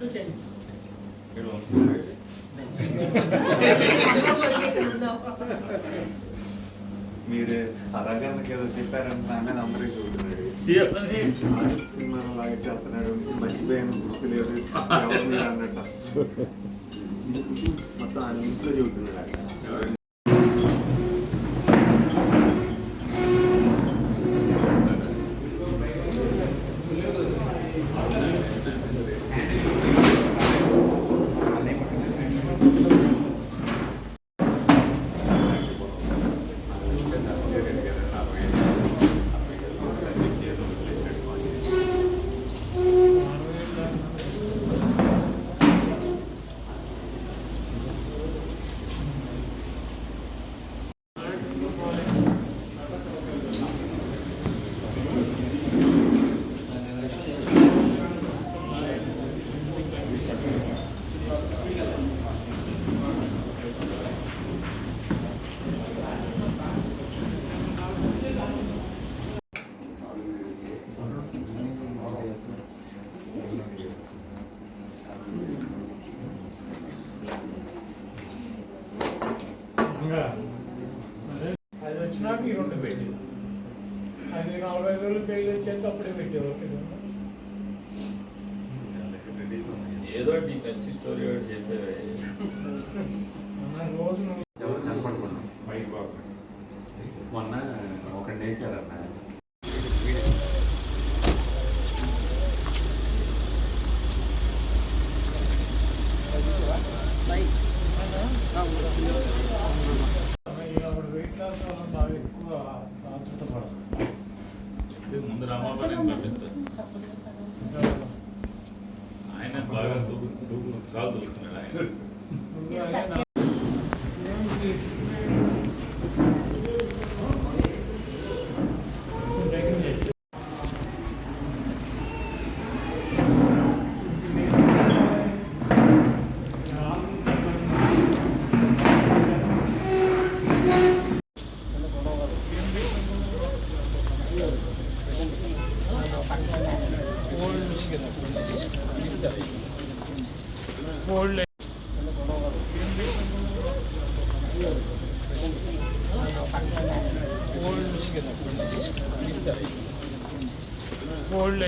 ఇక్కడ వంశీ మీరు ఆ రంగానికి ఏదో చెప్పారని నా మీద అందరూ చూస్తున్నాడు సినిమాలో లాగా చేస్తున్నాడు మర్చిపోయాను గుర్తు లేదు ఎవరు మీరు అన్నట్ట మొత్తం ఆయన ఇంట్లో వచ్చినాక ఈ రెండు పెట్టి అది నలభై వేలు పేలు వచ్చేది అప్పుడే పెట్టేవారు ఏదో నీ మంచి స్టోరీ ఒకటి చెప్పేవే. రోజు నువ్వు ఎవరు కనపడకుండా బయట మొన్న ఒక వేసారన్న ఇక బాగా ఎక్కువ ఆతృత పడుతుంది ముందు రామాబాబు పంపిస్తాను ఆయన బాగా దూకు దూకు కాలు దూకుతున్నాడు ఆయన. 원래 원래